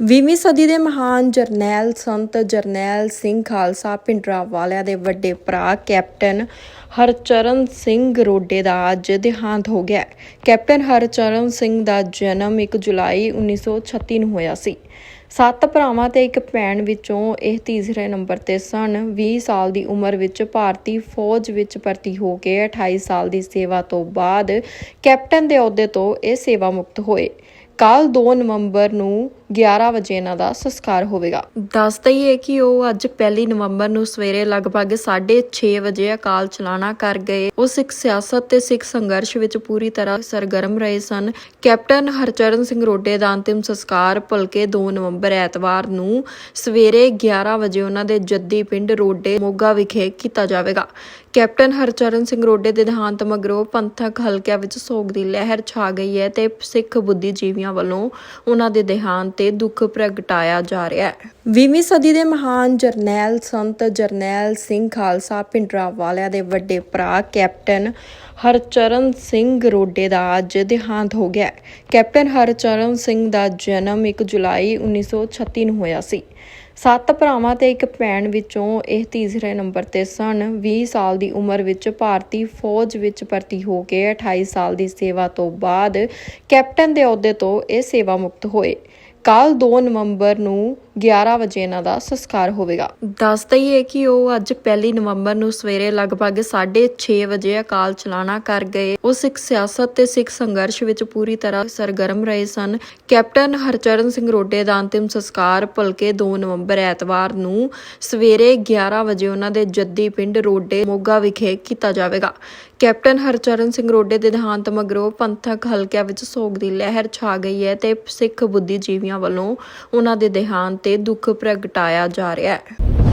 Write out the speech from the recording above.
ਵੀਹਵੀਂ ਸਦੀ ਦੇ ਮਹਾਨ ਜਰਨੈਲ ਸੰਤ ਜਰਨੈਲ ਸਿੰਘ ਖਾਲਸਾ ਭਿੰਡਰਾਂਵਾਲਿਆਂ ਦੇ ਵੱਡੇ ਭਰਾ ਕੈਪਟਨ ਹਰਚਰਨ ਸਿੰਘ ਰੋਡੇ ਦਾ ਅੱਜ ਦੇਹਾਂਤ ਹੋ ਗਿਆ ਕੈਪਟਨ ਹਰਚਰਨ ਸਿੰਘ ਦਾ ਜਨਮ 1 ਜੁਲਾਈ 1936 ਨੂੰ ਹੋਇਆ ਸੀ। ਸੱਤ ਭਰਾਵਾਂ ਤੇ ਇੱਕ ਭੈਣ ਵਿੱਚੋਂ ਇਹ ਤੀਸਰੇ ਨੰਬਰ ਤੇ ਸਨ। 20 ਸਾਲ ਦੀ ਉਮਰ ਵਿੱਚ ਭਾਰਤੀ ਫੌਜ ਵਿੱਚ ਭਰਤੀ ਹੋ ਕੇ 28 ਸਾਲ ਦੀ ਸੇਵਾ ਤੋਂ ਬਾਅਦ ਕੈਪਟਨ ਦੇ ਅਹੁਦੇ ਤੋਂ ਇਹ ਸੇਵਾ ਮੁਕਤ ਹੋਏ। ਕੱਲ 2 ਨਵੰਬਰ ਨੂੰ 11 ਵਜੇ ਇਹਨਾਂ ਦਾ ਸੰਸਕਾਰ ਹੋਵੇਗਾ। ਦੱਸ ਦਈਏ ਕਿ ਉਹ ਅੱਜ 1 ਨਵੰਬਰ ਨੂੰ ਸਵੇਰੇ ਲਗਭਗ 6:30 ਵਜੇ ਅਕਾਲ ਚਲਾਣਾ ਕਰ ਗਏ। ਉਹ ਸਿੱਖ ਸਿਆਸਤ ਤੇ ਸਿੱਖ ਸੰਘਰਸ਼ ਵਿੱਚ ਪੂਰੀ ਤਰ੍ਹਾਂ ਸਰਗਰਮ ਰਹੇ ਸਨ। ਕੈਪਟਨ ਹਰਚਰਨ ਸਿੰਘ ਰੋਡੇ ਦਾ ਅੰਤਿਮ ਸੰਸਕਾਰ ਭਲਕੇ 2 ਨਵੰਬਰ ਐਤਵਾਰ ਨੂੰ ਸਵੇਰੇ 11 ਵਜੇ ਉਹਨਾਂ ਦੇ ਜੱਦੀ ਪਿੰਡ ਰੋਡੇ ਮੋਗਾ ਵਿਖੇ ਕੀਤਾ ਜਾਵੇਗਾ। ਕੈਪਟਨ ਹਰਚਰਨ ਸਿੰਘ ਰੋਡੇ ਦੇ ਦੇਹਾਂਤ ਮਗਰੋਂ ਪੰਥਕ ਹਲਕਿਆਂ ਵਿੱਚ ਸੋਗ ਦੀ ਲਹਿਰ ਛਾ ਗਈ ਹੈ ਤੇ ਸਿੱਖ ਬੁੱਧੀਜੀਵੀਆਂ ਵੱਲੋਂ ਉਹਨਾਂ ਦੇ ਦੇਹਾਂਤ ਤੇ ਦੁੱਖ ਪ੍ਰਗਟਾਇਆ ਜਾ ਰਿਹਾ ਹੈ। 20ਵੀਂ ਸਦੀ ਦੇ ਮਹਾਨ ਜਰਨੈਲ ਸੰਤ ਜਰਨੈਲ ਸਿੰਘ ਖਾਲਸਾ ਭਿੰਡਰਾਂਵਾਲਿਆਂ ਦੇ ਵੱਡੇ ਭਰਾ ਕੈਪਟਨ ਹਰਚਰਨ ਸਿੰਘ ਰੋਡੇ ਦਾ ਅੱਜ ਦੇਹਾਂਤ ਹੋ ਗਿਆ ਕੈਪਟਨ ਹਰਚਰਨ ਸਿੰਘ ਦਾ ਜਨਮ 1 ਜੁਲਾਈ 1936 ਨੂੰ ਹੋਇਆ ਸੀ। ਸੱਤ ਭਰਾਵਾਂ ਤੇ ਇੱਕ ਭੈਣ ਵਿੱਚੋਂ ਇਹ ਤੀਸਰੇ ਨੰਬਰ ਤੇ ਸਨ। 20 ਸਾਲ ਦੀ ਉਮਰ ਵਿੱਚ ਭਾਰਤੀ ਫੌਜ ਵਿੱਚ ਭਰਤੀ ਹੋ ਕੇ 28 ਸਾਲ ਦੀ ਸੇਵਾ ਤੋਂ ਬਾਅਦ ਕੈਪਟਨ ਦੇ ਅਹੁਦੇ ਤੋਂ ਇਹ ਸੇਵਾ ਮੁਕਤ ਹੋਏ। ਕੱਲ੍ਹ ਦੋ ਨਵੰਬਰ ਨੂੰ 11 ਵਜੇ ਇਹਨਾਂ ਦਾ ਸੰਸਕਾਰ ਹੋਵੇਗਾ। ਦੱਸ ਦਈਏ ਕਿ ਉਹ ਅੱਜ 1 ਨਵੰਬਰ ਨੂੰ ਸਵੇਰੇ ਲਗਭਗ 6:30 ਵਜੇ ਅਕਾਲ ਚਲਾਣਾ ਕਰ ਗਏ। ਉਹ ਸਿੱਖ ਸਿਆਸਤ ਤੇ ਸਿੱਖ ਸੰਘਰਸ਼ ਵਿੱਚ ਪੂਰੀ ਤਰ੍ਹਾਂ ਸਰਗਰਮ ਰਹੇ ਸਨ। ਕੈਪਟਨ ਹਰਚਰਨ ਸਿੰਘ ਰੋਡੇ ਦਾ ਅੰਤਿਮ ਸੰਸਕਾਰ ਭਲਕੇ 2 ਨਵੰਬਰ ਐਤਵਾਰ ਨੂੰ ਸਵੇਰੇ 11 ਵਜੇ ਉਹਨਾਂ ਦੇ ਜੱਦੀ ਪਿੰਡ ਰੋਡੇ ਮੋਗਾ ਵਿਖੇ ਕੀਤਾ ਜਾਵੇਗਾ। ਕੈਪਟਨ ਹਰਚਰਨ ਸਿੰਘ ਰੋਡੇ ਦੇ ਦੇਹਾਂਤ ਮਗਰੋਂ ਪੰਥਕ ਹਲਕਿਆਂ ਵਿੱਚ ਸੋਗ ਦੀ ਲਹਿਰ ਛਾ ਗਈ ਹੈ ਤੇ ਸਿੱਖ ਬੁੱਧੀਜੀਵੀਆਂ ਵੱਲੋਂ ਉਹਨਾਂ ਦੇ ਦੇਹਾਂਤ ਤੇ ਦੁੱਖ ਪ੍ਰਗਟਾਇਆ ਜਾ ਰਿਹਾ ਹੈ।